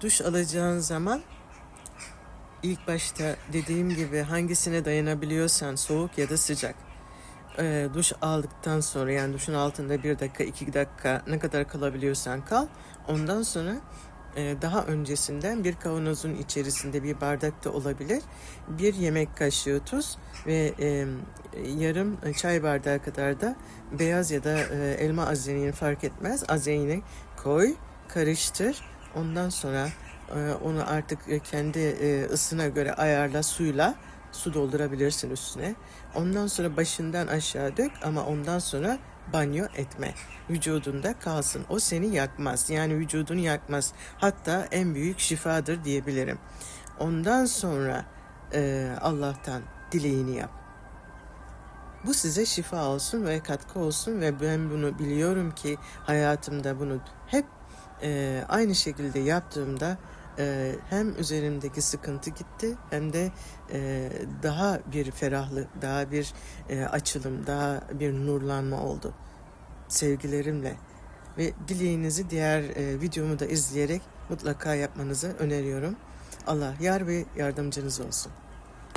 duş alacağın zaman ilk başta dediğim gibi hangisine dayanabiliyorsan soğuk ya da sıcak. Ee, duş aldıktan sonra yani duşun altında bir dakika iki dakika ne kadar kalabiliyorsan kal. Ondan sonra e, daha öncesinden bir kavanozun içerisinde bir bardakta olabilir. Bir yemek kaşığı tuz ve e, yarım çay bardağı kadar da beyaz ya da e, elma azeyini fark etmez. Azeyini koy, karıştır. Ondan sonra e, onu artık e, kendi e, ısına göre ayarla suyla su doldurabilirsin üstüne. Ondan sonra başından aşağı dök ama ondan sonra banyo etme. Vücudunda kalsın. O seni yakmaz. Yani vücudunu yakmaz. Hatta en büyük şifadır diyebilirim. Ondan sonra Allah'tan dileğini yap. Bu size şifa olsun ve katkı olsun ve ben bunu biliyorum ki hayatımda bunu hep e, aynı şekilde yaptığımda e, hem üzerimdeki sıkıntı gitti hem de e, daha bir ferahlık, daha bir e, açılım, daha bir nurlanma oldu. Sevgilerimle ve dileğinizi diğer e, videomu da izleyerek mutlaka yapmanızı öneriyorum. Allah yar ve yardımcınız olsun.